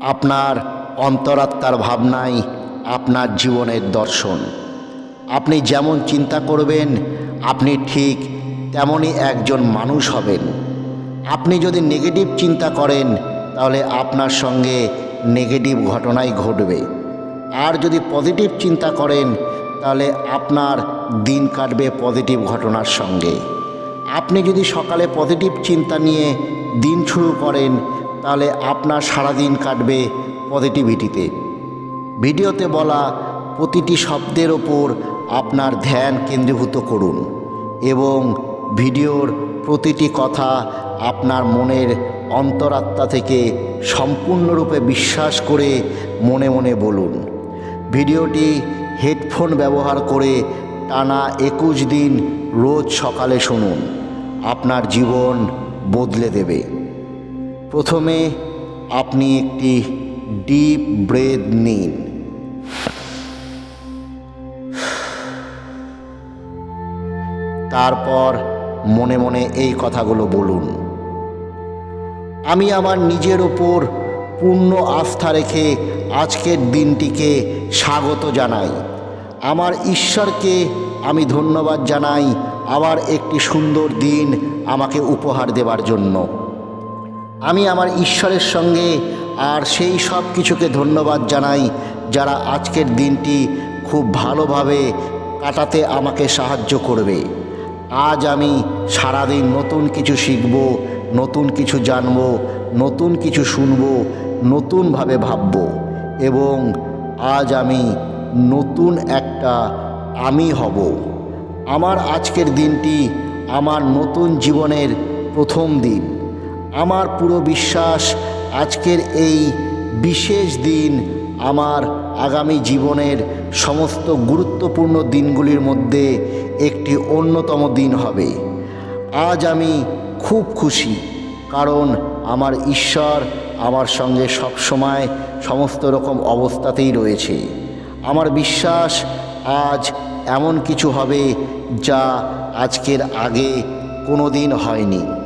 আপনার অন্তরাত্মার ভাবনাই আপনার জীবনের দর্শন। আপনি যেমন চিন্তা করবেন, আপনি ঠিক তেমনই একজন মানুষ হবেন। আপনি যদি নেগেটিভ চিন্তা করেন, তাহলে আপনার সঙ্গে নেগেটিভ ঘটনাই ঘটবে। আর যদি পজিটিভ চিন্তা করেন, তাহলে আপনার দিন কাটবে পজিটিভ ঘটনার সঙ্গে। আপনি যদি সকালে পজিটিভ চিন্তা নিয়ে দিন শুরু করেন তাহলে আপনার সারাদিন কাটবে পজিটিভিটিতে ভিডিওতে বলা প্রতিটি শব্দের ওপর আপনার ধ্যান কেন্দ্রীভূত করুন এবং ভিডিওর প্রতিটি কথা আপনার মনের অন্তরাত্মা থেকে সম্পূর্ণরূপে বিশ্বাস করে মনে মনে বলুন। ভিডিওটি হেডফোন ব্যবহার করে টানা একুশ দিন রোজ সকালে শুনুন। আপনার জীবন বদলে দেবে। প্রথমে আপনি একটি ডিপ ব্রেথ নিন। তারপর মনে মনে এই কথাগুলো বলুন। আমি আমার নিজের ওপর পূর্ণ আস্থা রেখে আজকের দিনটিকে স্বাগত জানাই। আমার ঈশ্বরকে আমি ধন্যবাদ জানাই আবার একটি সুন্দর দিন আমাকে উপহার দেওয়ার জন্য। আমি আমার ঈশ্বরের সঙ্গে আর সেই সব কিছুকে ধন্যবাদ জানাই যারা আজকের দিনটি খুব ভালোভাবে কাটাতে আমাকে সাহায্য করবে। আজ আমি সারাদিন নতুন কিছু শিখব, নতুন কিছু জানব, নতুন কিছু শুনব, নতুনভাবে ভাবব এবং আজ আমি নতুন একটা আমি হব। আমার আজকের দিনটি আমার নতুন জীবনের প্রথম দিন। আমার পুরো বিশ্বাস আজকের এই বিশেষ দিন আমার আগামী জীবনের সমস্ত গুরুত্বপূর্ণ দিনগুলির মধ্যে একটি অন্যতম দিন হবে। আজ আমি খুব খুশি, কারণ আমার ঈশ্বর আমার সঙ্গে সবসময় সমস্ত রকম অবস্থাতেই রয়েছে। আমার বিশ্বাস আজ এমন কিছু হবে যা আজকের আগে কোনো দিন হয়নি।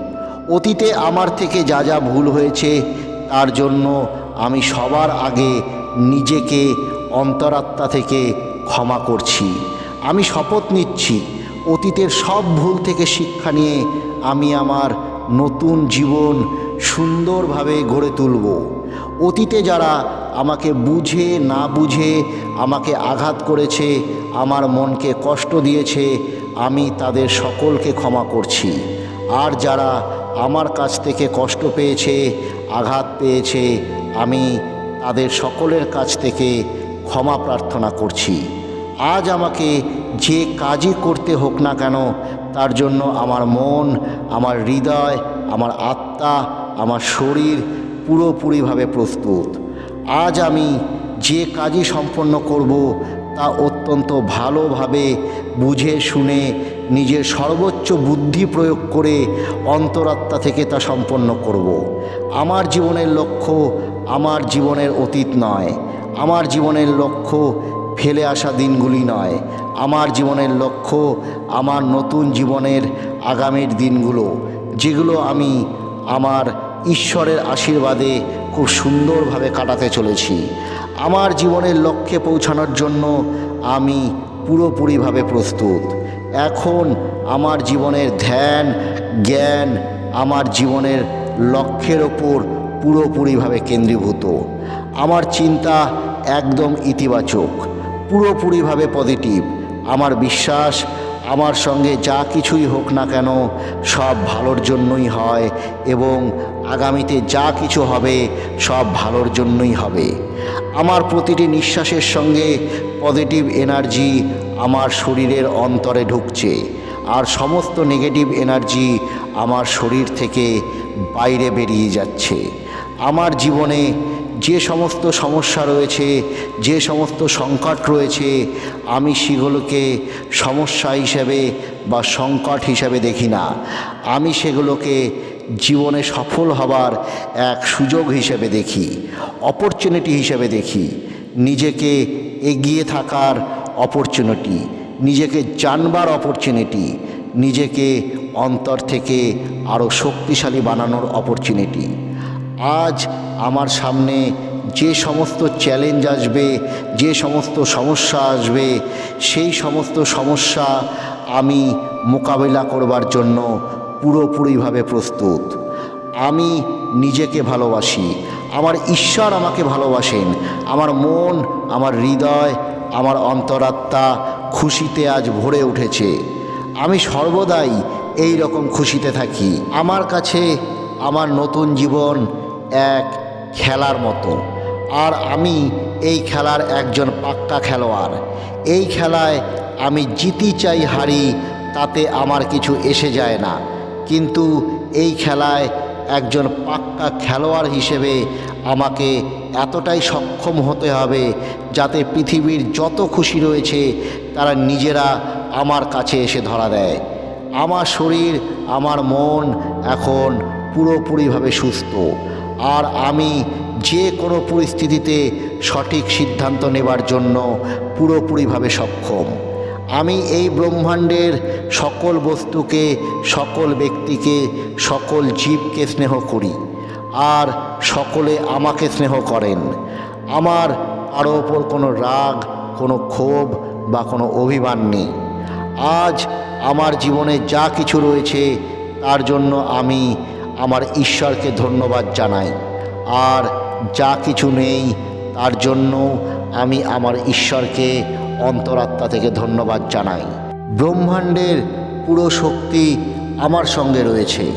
অতীতে আমার থেকে যা যা ভুল হয়েছে, তার জন্য আমি সবার আগে নিজেকে অন্তরাত্মা থেকে ক্ষমা করছি। আমি শপথ নিচ্ছি, অতীতের সব ভুল থেকে শিক্ষা নিয়ে আমি আমার নতুন জীবন সুন্দরভাবে গড়ে তুলব। অতীতে যারা আমাকে বুঝে, না বুঝে, আমাকে আঘাত করেছে, আমার মনকে কষ্ট দিয়েছে, আমি তাদের সকলকে ক্ষমা করছি। আর যারা আমার কাছ থেকে কষ্ট পেয়েছে, আঘাত পেয়েছে, আমি তাদের সকলের কাছ থেকে ক্ষমা প্রার্থনা করছি। আজ আমাকে যে কাজই করতে হোক না কেন, তার জন্য আমার মন, আমার হৃদয়, আমার আত্মা, আমার শরীর পুরোপুরিভাবে প্রস্তুত। আজ আমি যে কাজই সম্পন্ন করব, তা অত্যন্ত ভালোভাবে বুঝে শুনে নিজের সর্বোচ্চ বুদ্ধি প্রয়োগ করে অন্তরাত্মা থেকে তা সম্পন্ন করব। আমার জীবনের লক্ষ্য আমার জীবনের অতীত নয়। আমার জীবনের লক্ষ্য ফেলে আসা দিনগুলি নয়। আমার জীবনের লক্ষ্য আমার নতুন জীবনের আগামীর দিনগুলো, যেগুলো আমি আমার ঈশ্বরের আশীর্বাদে খুব সুন্দরভাবে কাটাতে চলেছি। আমার জীবনের লক্ষ্যে পৌঁছানোর জন্য আমি পুরোপুরিভাবে প্রস্তুত। এখন আমার জীবনের ধ্যান, জ্ঞান আমার জীবনের লক্ষ্যের ওপর পুরোপুরিভাবে কেন্দ্রীভূত। আমার চিন্তা একদম ইতিবাচক, পুরোপুরিভাবে পজিটিভ। আমার বিশ্বাস আমার সঙ্গে যা কিছুই হোক না কেন, সব ভালোর জন্যই হয় এবং আগামীতে যা কিছু হবে, সব ভালোর জন্যই হবে। আমার প্রতিটি নিঃশ্বাসের সঙ্গে পজিটিভ এনার্জি আমার শরীরের অন্তরে ঢুকছে আর সমস্ত নেগেটিভ এনার্জি আমার শরীর থেকে বাইরে বেরিয়ে যাচ্ছে। আমার জীবনে যে সমস্ত সমস্যা রয়েছে, যে সমস্ত সংকট রয়েছে, আমি সেগুলোকে সমস্যা হিসেবে বা সংকট হিসেবে দেখি না। আমি সেগুলোকে জীবনে সফল হবার এক সুযোগ হিসেবে দেখি অপরচুনিটি হিসেবে দেখি। নিজেকে এগিয়ে থাকার অপরচুনিটি নিজেকে জানবার অপরচুনিটি নিজেকে অন্তর থেকে আরও শক্তিশালী বানানোর অপরচুনিটি আজ আমার সামনে যে সমস্ত চ্যালেঞ্জ আসবে, যে সমস্ত সমস্যা আসবে, সেই সমস্ত সমস্যা আমি মোকাবিলা করবার জন্য পুরোপুরিভাবে প্রস্তুত। আমি নিজেকে ভালোবাসি, আমার ঈশ্বর আমাকে ভালোবাসেন, আমার মন, আমার হৃদয়, আমার অন্তরাত্মা খুশিতে আজ ভরে উঠেছে। আমি সর্বদাই এই রকম খুশিতে থাকি। আমার কাছে, আমার নতুন জীবন এক খেলার মতো। আর আমি এই খেলার একজন পাক্কা খেলোয়াড়। এই খেলায় আমি জিতি চাই হারি, তাতে আমার কিছু এসে যায় না। কিন্তু এই খেলায় একজন পাক্কা খেলোয়াড় হিসেবে আমাকে এতটাই সক্ষম হতে হবে, যাতে পৃথিবীর যত খুশি রয়েছে, তারা নিজেরা আমার কাছে এসে ধরা দেয়। আমার শরীর, আমার মন এখন পুরোপুরিভাবে সুস্থ। আর আমি যে কোনো পরিস্থিতিতে সঠিক সিদ্ধান্ত নেবার জন্য পুরোপুরিভাবে সক্ষম। আমি এই ব্রহ্মাণ্ডের সকল বস্তুকে, সকল ব্যক্তিকে, সকল জীবকে স্নেহ করি আর সকলে আমাকে স্নেহ করেন। আমার কারও ওপর কোনো রাগ, কোনো ক্ষোভ বা কোনো অভিমান নেই। আজ আমার জীবনে যা কিছু রয়েছে, তার জন্য আমি আমার ঈশ্বরকে ধন্যবাদ জানাই। আর যা কিছু নেই, তার জন্য আমি আমার ঈশ্বরকে অন্তরাত্মা থেকে ধন্যবাদ জানাই। ব্রহ্মাণ্ডের পুরো শক্তি আমার সঙ্গে রয়েছে।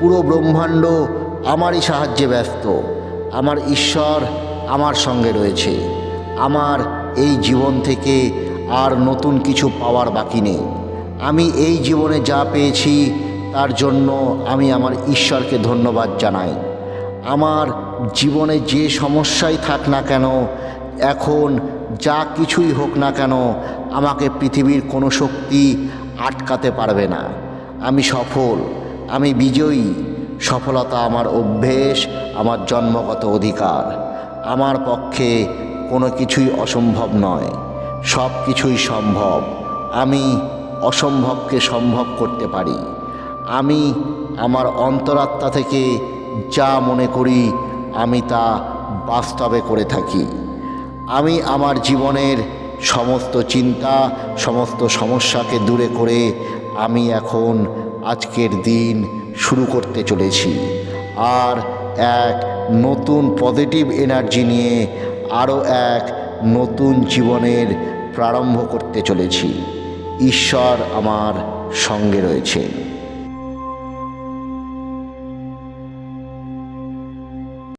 পুরো ব্রহ্মাণ্ড আমারই সাহায্যে ব্যস্ত। আমার ঈশ্বর আমার সঙ্গে রয়েছে। আমার এই জীবন থেকে আর নতুন কিছু পাওয়ার বাকি নেই। আমি এই জীবনে যা পেয়েছি তার জন্য আমি আমার ঈশ্বরকে ধন্যবাদ জানাই। আমার জীবনে যে সমস্যাই থাক না কেন, এখন যা কিছুই হোক না কেন, আমাকে পৃথিবীর কোনো শক্তি আটকাতে পারবে না। আমি সফল, আমি বিজয়ী। সফলতা আমার অভ্যেস, আমার জন্মগত অধিকার। আমার পক্ষে কোনো কিছুই অসম্ভব নয়। সব কিছুই সম্ভব। আমি অসম্ভবকে সম্ভব করতে পারি। আমি আমার অন্তরাত্মা থেকে যা মনে করি, আমি তা বাস্তবে করে থাকি। আমি আমার জীবনের সমস্ত চিন্তা, সমস্ত সমস্যাকে দূরে করে আমি এখন আজকের দিন শুরু করতে চলেছি। আর এক নতুন পজিটিভ এনার্জি নিয়ে আরও এক নতুন জীবনের প্রারম্ভ করতে চলেছি। ঈশ্বর আমার সঙ্গে রয়েছে।